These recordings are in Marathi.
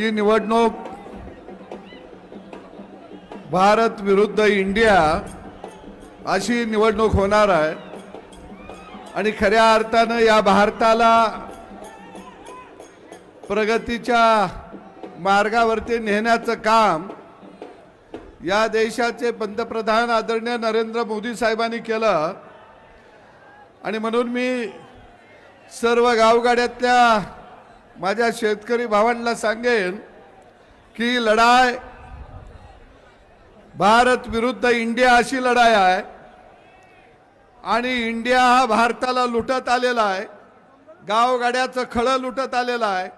ही निवडणूक भारत विरुद्ध इंडिया अशी निवडणूक होणार आहे. आणि खऱ्या अर्थानं या भारताला प्रगतीच्या मार्गावरती नेण्याचं काम या देशाचे पंतप्रधान आदरणीय नरेंद्र मोदी साहेबांनी केलं. आणि म्हणून मी सर्व गावगाड्यातल्या माझ्या शेतकरी भावांना सांगेन की लढाई भारत विरुद्ध इंडिया अशी लढाई आहे आणि इंडिया हा भारताला लुटत आलेला आहे. गावगाड्याचं खळं लुटत आलेलं आहे.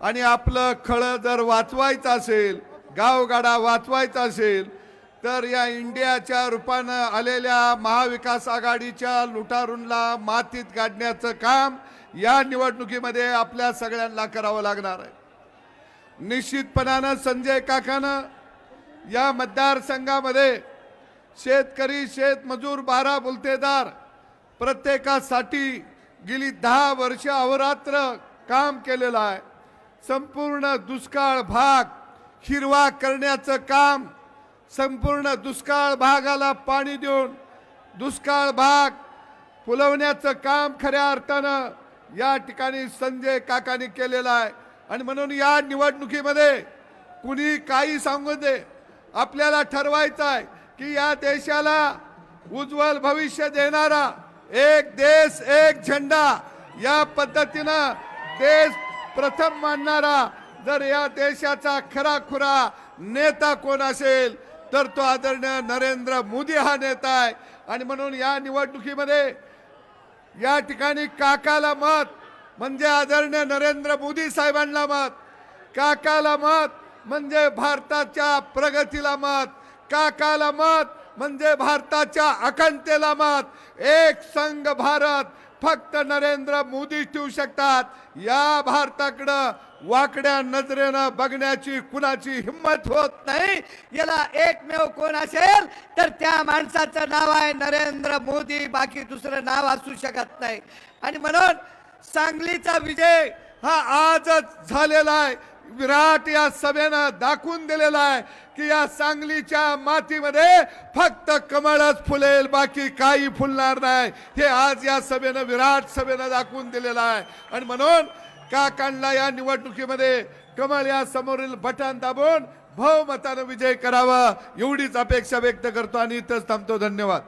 आणि आपलं खळं जर वाचवायचं असेल गावगाडा वाचवायचा असेल तर या इंडियाच्या रूपानं आलेल्या महाविकास आघाडीच्या लुटारूंला मातीत काढण्याचं काम या निवडणुकीमध्ये आपल्या सगळ्यांना करावं लागणार आहे. निश्चितपणानं संजय काकानं या मतदारसंघामध्ये शेतकरी शेतमजूर बारा बुलतेदार प्रत्येकासाठी गेली दहा वर्ष अहोरात्र काम केलेलं आहे. संपूर्ण दुष्काळ भाग हिरवा करण्याचं काम संपूर्ण दुष्काळ भागाला पाणी देऊन दुष्काळ भाग फुलवण्याचं काम खऱ्या अर्थानं या ठिकाणी संजय काकांनी केलेला आहे. आणि म्हणून या निवडणुकीमध्ये कुणी काही सांगू दे. आपल्याला ठरवायचं आहे की या देशाला उज्ज्वल भविष्य देणारा एक देश एक झेंडा या पद्धतीनं देश प्रथम मानणारा जर या देशाचा खरा खुरा नेता कोण असेल तर तो आदरणीय नरेंद्र मोदी हा नेता आहे. आणि म्हणून या निवडणुकीमध्ये या ठिकाणी काकाला मत म्हणजे आदरणीय नरेंद्र मोदी साहेबांना मत काकाला मत म्हणजे भारताच्या प्रगतीला मत काकाला मत म्हणजे भारताच्या अखंडतेला मत एक संघ भारत फक्त नरेंद्र मोदी ठेवू शकतात. या भारताकडं वाकड्या नजरेनं बघण्याची कुणाची हिंमत होत नाही? याला एकमेव कोण असेल? तर त्या माणसाचं नाव आहे नरेंद्र मोदी बाकी दुसरं नाव असू शकत नाही. आणि म्हणून सांगलीचा विजय हा आजच झालेला आहे. विराट या सभेनं दाखवून दिलेला आहे की या सांगलीच्या मातीमध्ये फक्त कमळच फुलेल बाकी काही फुलणार नाही. हे आज या सभेनं विराट सभेनं दाखवून दिलेलं आहे. आणि म्हणून काकांना या निवडणुकीमध्ये कमळ या समोरील बटन दाबून बहुमतानं विजय करावा एवढीच अपेक्षा व्यक्त करतो आणि इथंच थांबतो. धन्यवाद.